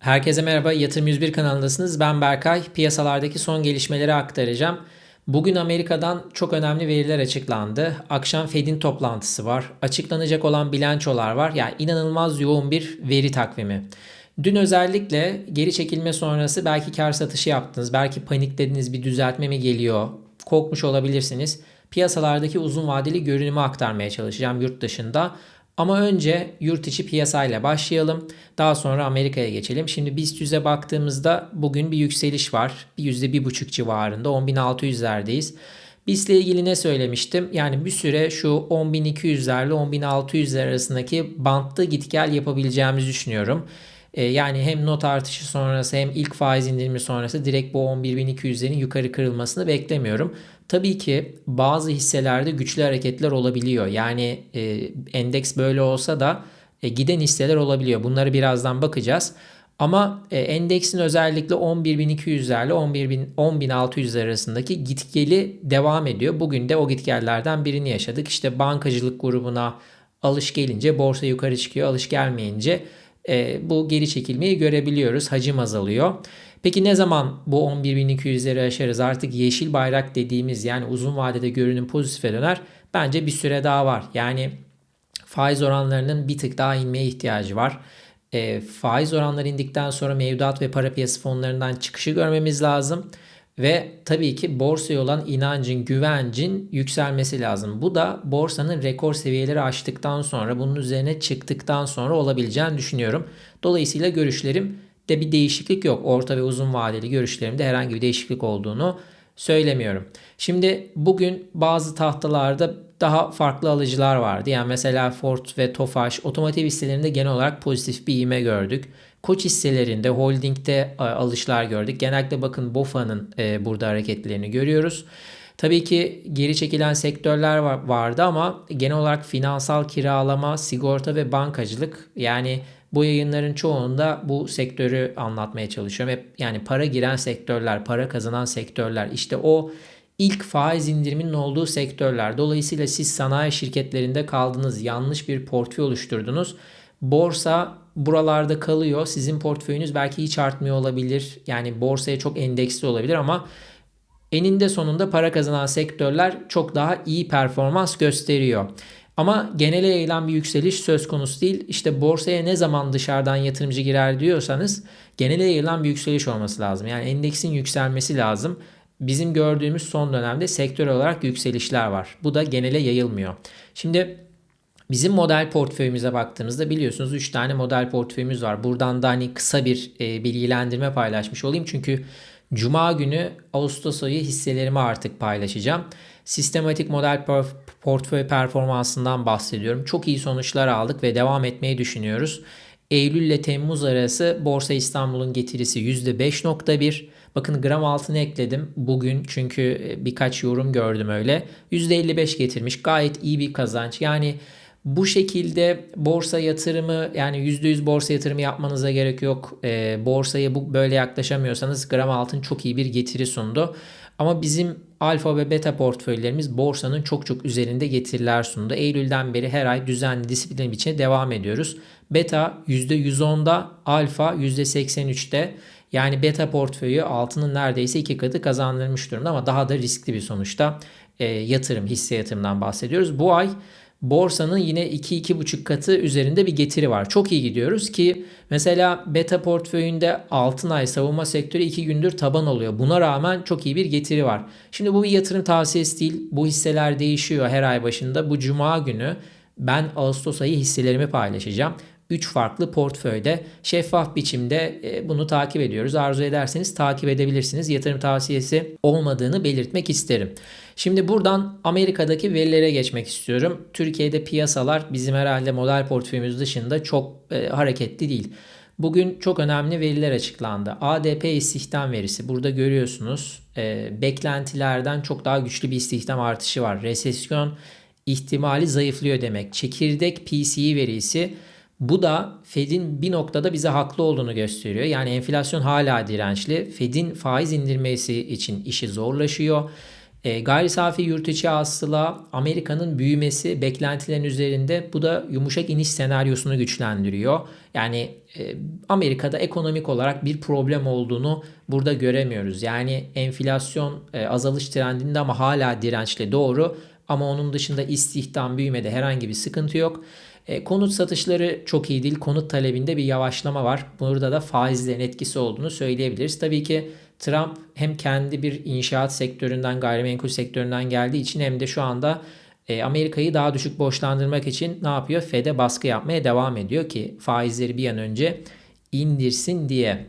Herkese merhaba, Yatırım 101 kanalındasınız. Ben Berkay. Piyasalardaki son gelişmeleri aktaracağım. Bugün Amerika'dan çok önemli veriler açıklandı. Akşam Fed'in toplantısı var. Açıklanacak olan bilançolar var. Yani inanılmaz yoğun bir veri takvimi. Dün özellikle geri çekilme sonrası belki kar satışı yaptınız. Belki paniklediniz bir düzeltme mi geliyor? Korkmuş olabilirsiniz. Piyasalardaki uzun vadeli görünümü aktarmaya çalışacağım yurt dışında. Ama önce yurt içi piyasayla başlayalım. Daha sonra Amerika'ya geçelim. Şimdi BIST 100'e baktığımızda bugün bir yükseliş var. Bir %1,5 civarında 10.600'lerdeyiz. BIST ile ilgili ne söylemiştim? Yani bir süre şu 10.200'lerle 10.600'ler arasındaki bantlı git gel yapabileceğimizi düşünüyorum. Ee, yani hem not artışı sonrası hem ilk faiz indirimi sonrası direkt bu 11.200'lerin yukarı kırılmasını beklemiyorum. Tabii ki bazı hisselerde güçlü hareketler olabiliyor. Yani e, endeks böyle olsa da e, giden hisseler olabiliyor. Bunları birazdan bakacağız. Ama e, endeksin özellikle 11.200'lerle 11.600 arasındaki gitgeli devam ediyor. Bugün de o gitgellerden birini yaşadık. İşte bankacılık grubuna alış gelince borsa yukarı çıkıyor. Alış gelmeyince e, bu geri çekilmeyi görebiliyoruz. Hacim azalıyor. Peki ne zaman bu 11.200'leri aşarız? Artık yeşil bayrak dediğimiz yani uzun vadede görünüm pozitife döner. Bence bir süre daha var. Yani faiz oranlarının bir tık daha inmeye ihtiyacı var. E, faiz oranları indikten sonra mevduat ve para piyası fonlarından çıkışı görmemiz lazım. Ve tabii ki borsaya olan inancın, güvencin yükselmesi lazım. Bu da borsanın rekor seviyeleri aştıktan sonra, bunun üzerine çıktıktan sonra olabileceğini düşünüyorum. Dolayısıyla görüşlerim de bir değişiklik yok. Orta ve uzun vadeli görüşlerimde herhangi bir değişiklik olduğunu söylemiyorum. Şimdi bugün bazı tahtalarda daha farklı alıcılar vardı. Yani mesela Ford ve Tofaş otomotiv hisselerinde genel olarak pozitif bir ivme gördük. Koç hisselerinde, holdingde e, alışlar gördük. Genellikle bakın BOFA'nın e, burada hareketlerini görüyoruz. Tabii ki geri çekilen sektörler vardı ama genel olarak finansal kiralama, sigorta ve bankacılık yani bu yayınların çoğunda bu sektörü anlatmaya çalışıyorum. Hep yani para giren sektörler, para kazanan sektörler işte o ilk faiz indiriminin olduğu sektörler. Dolayısıyla siz sanayi şirketlerinde kaldınız, yanlış bir portföy oluşturdunuz. Borsa buralarda kalıyor. Sizin portföyünüz belki hiç artmıyor olabilir. Yani borsaya çok endeksli olabilir ama eninde sonunda para kazanan sektörler çok daha iyi performans gösteriyor. Ama genele yayılan bir yükseliş söz konusu değil. İşte borsaya ne zaman dışarıdan yatırımcı girer diyorsanız genele yayılan bir yükseliş olması lazım. Yani endeksin yükselmesi lazım. Bizim gördüğümüz son dönemde sektör olarak yükselişler var. Bu da genele yayılmıyor. Şimdi Bizim model portföyümüze baktığımızda biliyorsunuz 3 tane model portföyümüz var. Buradan da hani kısa bir e, bilgilendirme paylaşmış olayım. Çünkü Cuma günü Ağustos ayı hisselerimi artık paylaşacağım. Sistematik model portföy performansından bahsediyorum. Çok iyi sonuçlar aldık ve devam etmeyi düşünüyoruz. Eylül ile Temmuz arası Borsa İstanbul'un getirisi %5.1. Bakın gram altını ekledim bugün çünkü e, birkaç yorum gördüm öyle. %55 getirmiş. Gayet iyi bir kazanç. Yani bu şekilde borsa yatırımı yani %100 borsa yatırımı yapmanıza gerek yok. E, borsaya bu böyle yaklaşamıyorsanız gram altın çok iyi bir getiri sundu. Ama bizim alfa ve beta portföylerimiz borsanın çok çok üzerinde getiriler sundu. Eylül'den beri her ay düzenli disiplin biçimde devam ediyoruz. Beta %110'da, alfa %83'te. Yani beta portföyü altının neredeyse iki katı kazandırmış durumda ama daha da riskli bir sonuçta e, yatırım, hisse yatırımından bahsediyoruz. Bu ay borsanın yine 2-2,5 katı üzerinde bir getiri var. Çok iyi gidiyoruz ki mesela beta portföyünde altın ay savunma sektörü 2 gündür taban oluyor. Buna rağmen çok iyi bir getiri var. Şimdi bu bir yatırım tavsiyesi değil. Bu hisseler değişiyor her ay başında. Bu cuma günü ben Ağustos ayı hisselerimi paylaşacağım. 3 farklı portföyde şeffaf biçimde e, bunu takip ediyoruz. Arzu ederseniz takip edebilirsiniz. Yatırım tavsiyesi olmadığını belirtmek isterim. Şimdi buradan Amerika'daki verilere geçmek istiyorum. Türkiye'de piyasalar bizim herhalde model portföyümüz dışında çok e, hareketli değil. Bugün çok önemli veriler açıklandı. ADP istihdam verisi. Burada görüyorsunuz e, beklentilerden çok daha güçlü bir istihdam artışı var. Resesyon ihtimali zayıflıyor demek. Çekirdek PCE verisi bu da Fed'in bir noktada bize haklı olduğunu gösteriyor. Yani enflasyon hala dirençli. Fed'in faiz indirmesi için işi zorlaşıyor. E, gayri safi yurt içi hasıla Amerika'nın büyümesi beklentilerin üzerinde bu da yumuşak iniş senaryosunu güçlendiriyor. Yani e, Amerika'da ekonomik olarak bir problem olduğunu burada göremiyoruz. Yani enflasyon e, azalış trendinde ama hala dirençli doğru ama onun dışında istihdam büyümede herhangi bir sıkıntı yok. E, konut satışları çok iyi değil. Konut talebinde bir yavaşlama var. Burada da faizlerin etkisi olduğunu söyleyebiliriz. Tabii ki Trump hem kendi bir inşaat sektöründen, gayrimenkul sektöründen geldiği için hem de şu anda e, Amerika'yı daha düşük borçlandırmak için ne yapıyor? Fed'e baskı yapmaya devam ediyor ki faizleri bir an önce indirsin diye.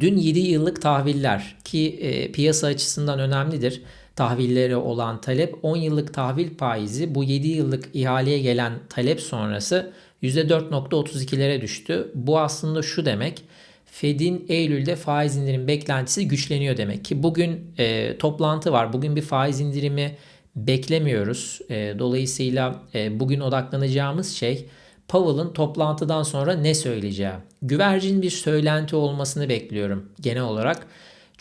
Dün 7 yıllık tahviller ki e, piyasa açısından önemlidir tahvilleri olan talep 10 yıllık tahvil faizi bu 7 yıllık ihaleye gelen talep sonrası %4.32'lere düştü. Bu aslında şu demek. Fed'in Eylül'de faiz indirim beklentisi güçleniyor demek ki bugün e, toplantı var. Bugün bir faiz indirimi beklemiyoruz. E, dolayısıyla e, bugün odaklanacağımız şey Powell'ın toplantıdan sonra ne söyleyeceği. Güvercin bir söylenti olmasını bekliyorum genel olarak.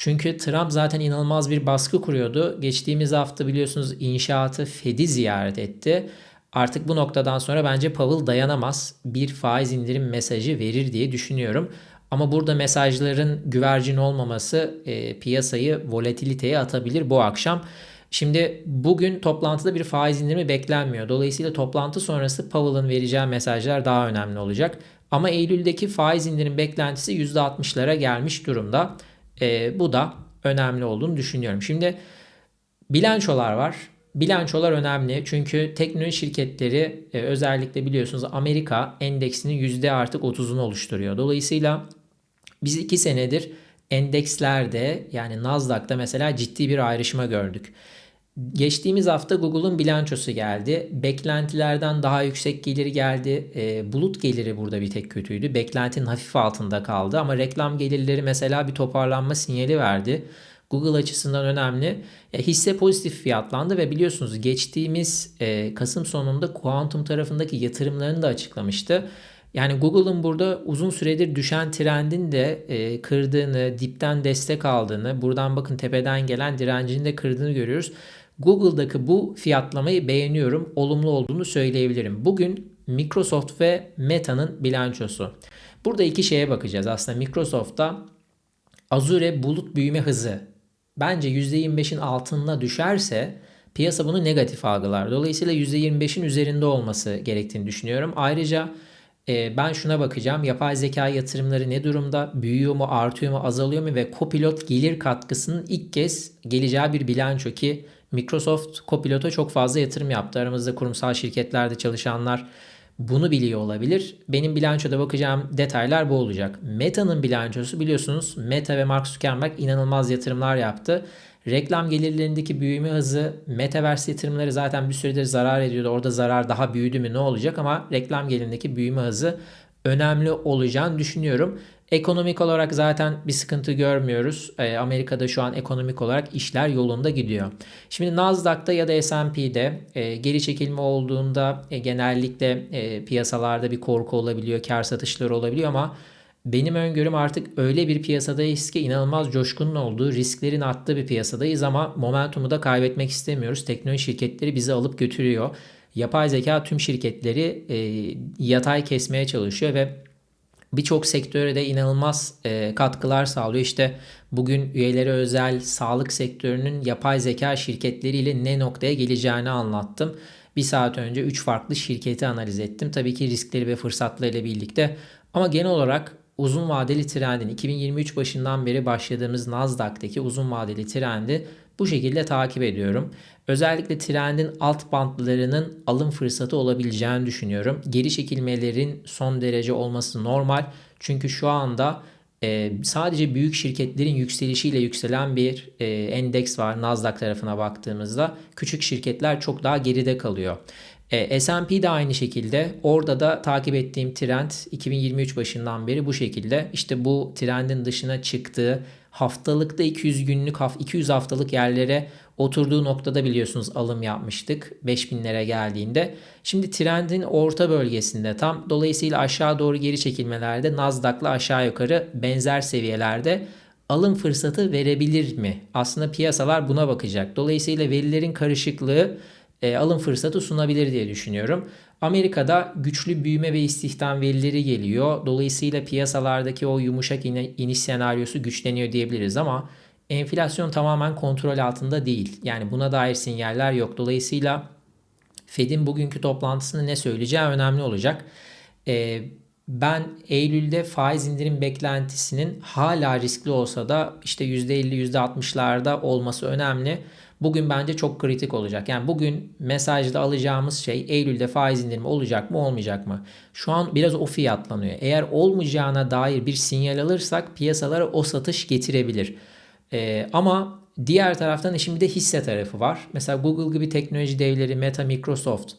Çünkü Trump zaten inanılmaz bir baskı kuruyordu. Geçtiğimiz hafta biliyorsunuz inşaatı Fed'i ziyaret etti. Artık bu noktadan sonra bence Powell dayanamaz. Bir faiz indirim mesajı verir diye düşünüyorum. Ama burada mesajların güvercin olmaması e, piyasayı volatiliteye atabilir bu akşam. Şimdi bugün toplantıda bir faiz indirimi beklenmiyor. Dolayısıyla toplantı sonrası Powell'ın vereceği mesajlar daha önemli olacak. Ama Eylül'deki faiz indirim beklentisi %60'lara gelmiş durumda. E, bu da önemli olduğunu düşünüyorum. Şimdi bilançolar var. Bilançolar önemli çünkü teknoloji şirketleri e, özellikle biliyorsunuz Amerika endeksinin yüzde artık 30'unu oluşturuyor. Dolayısıyla biz iki senedir endekslerde yani Nasdaq'ta mesela ciddi bir ayrışma gördük. Geçtiğimiz hafta Google'un bilançosu geldi. Beklentilerden daha yüksek geliri geldi. E, bulut geliri burada bir tek kötüydü. Beklentinin hafif altında kaldı ama reklam gelirleri mesela bir toparlanma sinyali verdi. Google açısından önemli. E, hisse pozitif fiyatlandı ve biliyorsunuz geçtiğimiz e, Kasım sonunda Quantum tarafındaki yatırımlarını da açıklamıştı. Yani Google'ın burada uzun süredir düşen trendin de e, kırdığını, dipten destek aldığını, buradan bakın tepeden gelen direncini de kırdığını görüyoruz. Google'daki bu fiyatlamayı beğeniyorum. Olumlu olduğunu söyleyebilirim. Bugün Microsoft ve Meta'nın bilançosu. Burada iki şeye bakacağız. Aslında Microsoft'ta Azure bulut büyüme hızı bence %25'in altına düşerse piyasa bunu negatif algılar. Dolayısıyla %25'in üzerinde olması gerektiğini düşünüyorum. Ayrıca e, ben şuna bakacağım. Yapay zeka yatırımları ne durumda? Büyüyor mu, artıyor mu, azalıyor mu? Ve Copilot gelir katkısının ilk kez geleceği bir bilanço ki Microsoft Copilot'a çok fazla yatırım yaptı. Aramızda kurumsal şirketlerde çalışanlar bunu biliyor olabilir. Benim bilançoda bakacağım detaylar bu olacak. Meta'nın bilançosu biliyorsunuz Meta ve Mark Zuckerberg inanılmaz yatırımlar yaptı. Reklam gelirlerindeki büyüme hızı, Metaverse yatırımları zaten bir süredir zarar ediyordu. Orada zarar daha büyüdü mü ne olacak ama reklam gelirindeki büyüme hızı önemli olacağını düşünüyorum. Ekonomik olarak zaten bir sıkıntı görmüyoruz. E, Amerika'da şu an ekonomik olarak işler yolunda gidiyor. Şimdi Nasdaq'ta ya da S&P'de e, geri çekilme olduğunda e, genellikle e, piyasalarda bir korku olabiliyor, kar satışları olabiliyor ama benim öngörüm artık öyle bir piyasadayız ki inanılmaz coşkunun olduğu, risklerin arttığı bir piyasadayız ama momentumu da kaybetmek istemiyoruz. Teknoloji şirketleri bizi alıp götürüyor. Yapay zeka tüm şirketleri yatay kesmeye çalışıyor ve birçok sektöre de inanılmaz e, katkılar sağlıyor. İşte bugün üyeleri özel sağlık sektörünün yapay zeka şirketleriyle ne noktaya geleceğini anlattım. Bir saat önce 3 farklı şirketi analiz ettim. Tabii ki riskleri ve fırsatlarıyla birlikte. Ama genel olarak uzun vadeli trendin 2023 başından beri başladığımız Nasdaq'taki uzun vadeli trendi bu şekilde takip ediyorum. Özellikle trendin alt bantlarının alım fırsatı olabileceğini düşünüyorum. Geri çekilmelerin son derece olması normal. Çünkü şu anda e, sadece büyük şirketlerin yükselişiyle yükselen bir e, endeks var Nasdaq tarafına baktığımızda. Küçük şirketler çok daha geride kalıyor. E, S&P de aynı şekilde. Orada da takip ettiğim trend 2023 başından beri bu şekilde. İşte bu trendin dışına çıktığı haftalıkta 200 günlük 200 haftalık yerlere oturduğu noktada biliyorsunuz alım yapmıştık 5000'lere geldiğinde. Şimdi trendin orta bölgesinde tam dolayısıyla aşağı doğru geri çekilmelerde Nasdaq'la aşağı yukarı benzer seviyelerde alım fırsatı verebilir mi? Aslında piyasalar buna bakacak. Dolayısıyla verilerin karışıklığı e, alım fırsatı sunabilir diye düşünüyorum. Amerika'da güçlü büyüme ve istihdam verileri geliyor. Dolayısıyla piyasalardaki o yumuşak iniş senaryosu güçleniyor diyebiliriz ama enflasyon tamamen kontrol altında değil. Yani buna dair sinyaller yok. Dolayısıyla Fed'in bugünkü toplantısında ne söyleyeceği önemli olacak. Ee, ben Eylül'de faiz indirim beklentisinin hala riskli olsa da işte %50 %60'larda olması önemli. Bugün bence çok kritik olacak. Yani bugün mesajda alacağımız şey Eylül'de faiz indirimi olacak mı olmayacak mı? Şu an biraz o fiyatlanıyor. Eğer olmayacağına dair bir sinyal alırsak piyasalara o satış getirebilir. Ee, ama diğer taraftan bir de hisse tarafı var. Mesela Google gibi teknoloji devleri Meta, Microsoft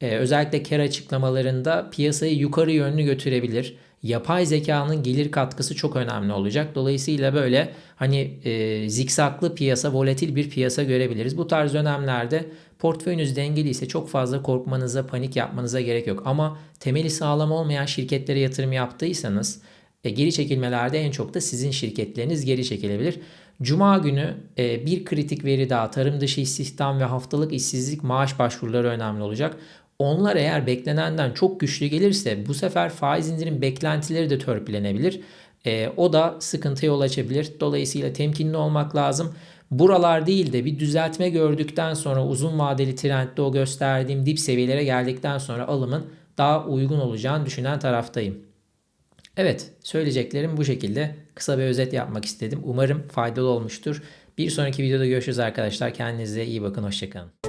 e, özellikle kar açıklamalarında piyasayı yukarı yönlü götürebilir. Yapay zekanın gelir katkısı çok önemli olacak. Dolayısıyla böyle hani e, zikzaklı piyasa, volatil bir piyasa görebiliriz. Bu tarz dönemlerde portföyünüz dengeli ise çok fazla korkmanıza, panik yapmanıza gerek yok. Ama temeli sağlam olmayan şirketlere yatırım yaptıysanız e, geri çekilmelerde en çok da sizin şirketleriniz geri çekilebilir. Cuma günü e, bir kritik veri daha tarım dışı istihdam ve haftalık işsizlik maaş başvuruları önemli olacak. Onlar eğer beklenenden çok güçlü gelirse bu sefer faiz indirim beklentileri de törpülenebilir. E, o da sıkıntıya yol açabilir. Dolayısıyla temkinli olmak lazım. Buralar değil de bir düzeltme gördükten sonra uzun vadeli trendde o gösterdiğim dip seviyelere geldikten sonra alımın daha uygun olacağını düşünen taraftayım. Evet, söyleyeceklerim bu şekilde. Kısa bir özet yapmak istedim. Umarım faydalı olmuştur. Bir sonraki videoda görüşürüz arkadaşlar. Kendinize iyi bakın. Hoşçakalın.